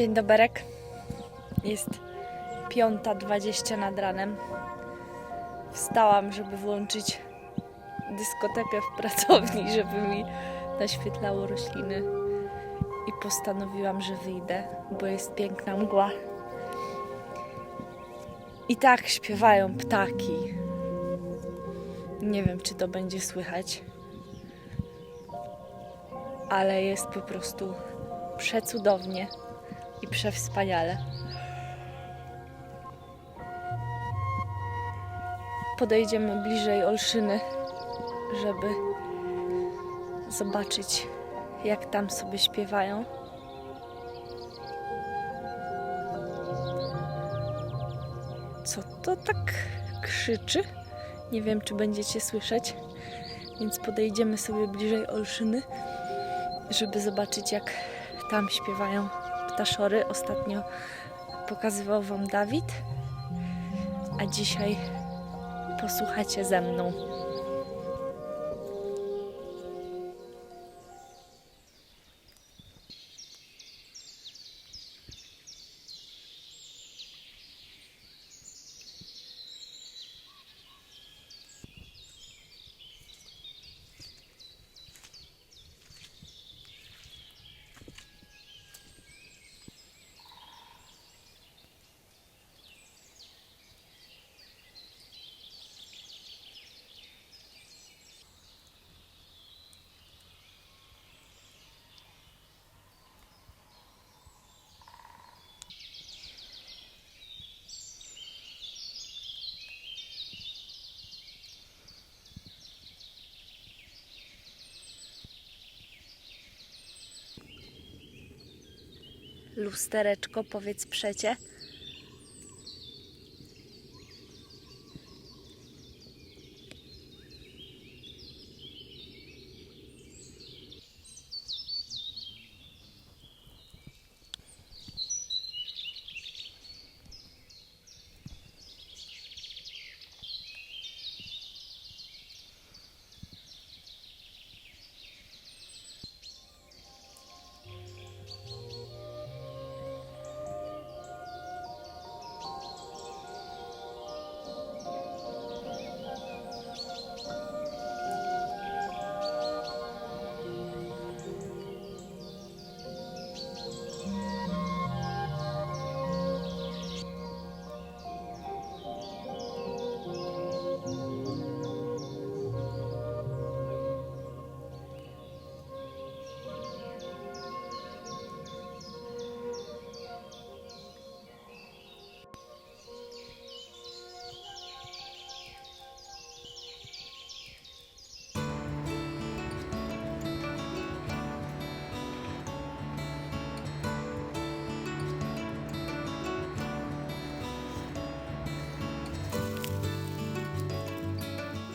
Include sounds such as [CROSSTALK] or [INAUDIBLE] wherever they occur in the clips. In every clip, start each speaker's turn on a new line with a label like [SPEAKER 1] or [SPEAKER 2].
[SPEAKER 1] Dzień doberek. Jest 5.20 nad ranem. Wstałam, żeby włączyć dyskotekę w pracowni, [LAUGHS] żeby mi naświetlało rośliny. I postanowiłam, że wyjdę, bo jest piękna mgła. I tak śpiewają ptaki. Nie wiem, czy to będzie słychać, ale jest po prostu przecudownie i przewspaniale. Podejdziemy bliżej Olszyny, żeby zobaczyć, jak tam sobie śpiewają. Co to tak krzyczy? Nie wiem, czy będziecie słyszeć, więc podejdziemy sobie bliżej Olszyny, żeby zobaczyć, jak tam śpiewają ptaszory. Ostatnio pokazywał Wam Dawid, a dzisiaj posłuchacie ze mną. Lustereczko, powiedz przecie.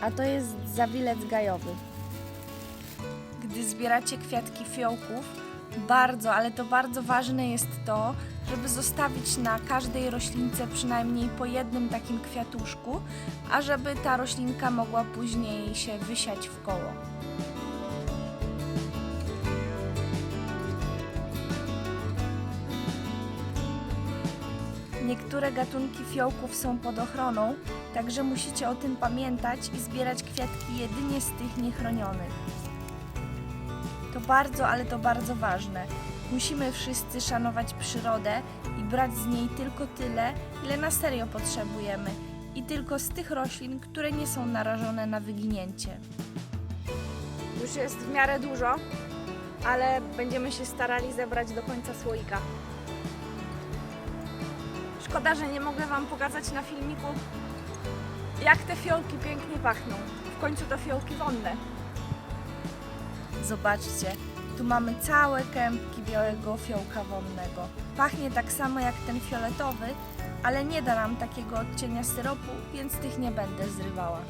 [SPEAKER 1] A to jest zawilec gajowy. Gdy zbieracie kwiatki fiołków, bardzo, ale to bardzo ważne jest to, żeby zostawić na każdej roślince przynajmniej po jednym takim kwiatuszku, a żeby ta roślinka mogła później się wysiać w koło. Niektóre gatunki fiołków są pod ochroną, także musicie o tym pamiętać i zbierać kwiatki jedynie z tych niechronionych. To bardzo, ale to bardzo ważne. Musimy wszyscy szanować przyrodę i brać z niej tylko tyle, ile na serio potrzebujemy i tylko z tych roślin, które nie są narażone na wyginięcie. Już jest w miarę dużo, ale będziemy się starali zebrać do końca słoika. Szkoda, że nie mogę Wam pokazać na filmiku, jak te fiołki pięknie pachną. W końcu to fiołki wonne. Zobaczcie, tu mamy całe kępki białego fiołka wonnego. Pachnie tak samo jak ten fioletowy, ale nie da nam takiego odcienia syropu, więc tych nie będę zrywała.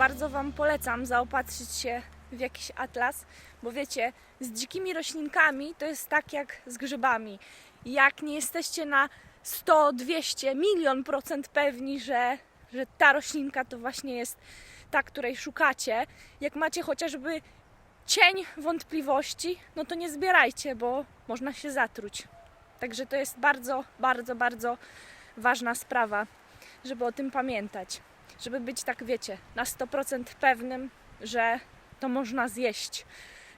[SPEAKER 1] Bardzo Wam polecam zaopatrzyć się w jakiś atlas, bo wiecie, z dzikimi roślinkami to jest tak jak z grzybami. Jak nie jesteście na 100, 200, milion procent pewni, że, że ta roślinka to właśnie jest ta, której szukacie, jak macie chociażby cień wątpliwości, no to nie zbierajcie, bo można się zatruć. Także to jest bardzo, bardzo, bardzo ważna sprawa, żeby o tym pamiętać. Żeby być tak, wiecie, na 100% pewnym, że to można zjeść,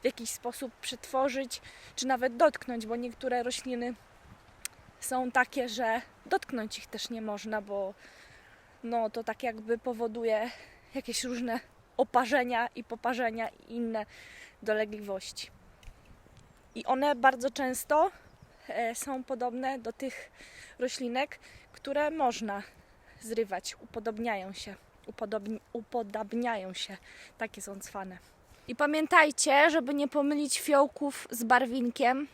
[SPEAKER 1] w jakiś sposób przetworzyć, czy nawet dotknąć, bo niektóre rośliny są takie, że dotknąć ich też nie można, bo no to tak jakby powoduje jakieś różne oparzenia i poparzenia i inne dolegliwości. I one bardzo często e, są podobne do tych roślinek, które można zrywać, upodobniają się, upodobni, upodabniają się, takie są cwane. I pamiętajcie, żeby nie pomylić fiołków z barwinkiem.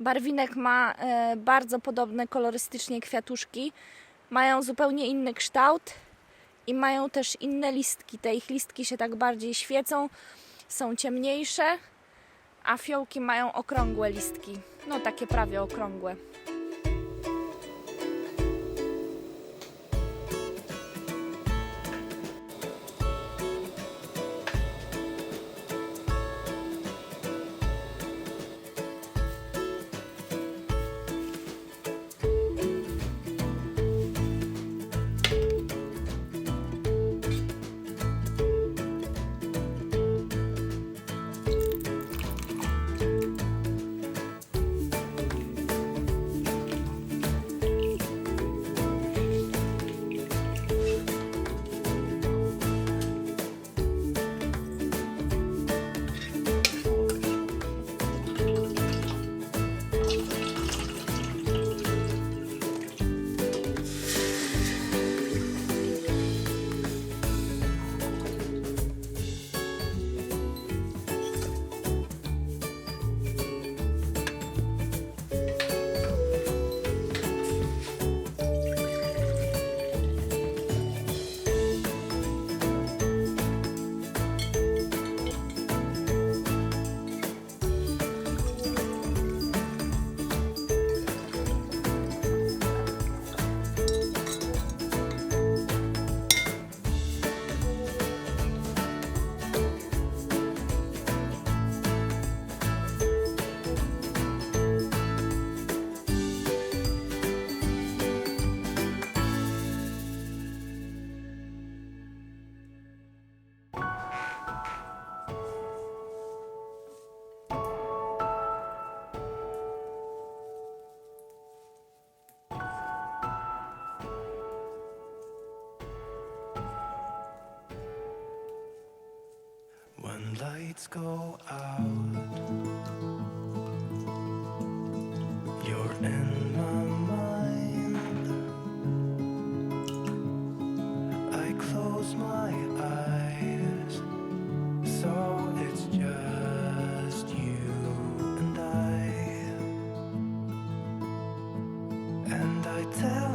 [SPEAKER 1] Barwinek ma e, bardzo podobne kolorystycznie kwiatuszki, mają zupełnie inny kształt i mają też inne listki. Te ich listki się tak bardziej świecą, są ciemniejsze, a fiołki mają okrągłe listki. No takie prawie okrągłe.
[SPEAKER 2] Lights go out, you're in my mind. I close my eyes, so it's just you and I. And I tell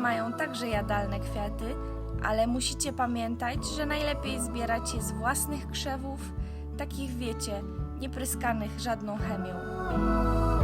[SPEAKER 1] mają także jadalne kwiaty, ale musicie pamiętać, że najlepiej zbierać je z własnych krzewów, takich wiecie, niepryskanych żadną chemią.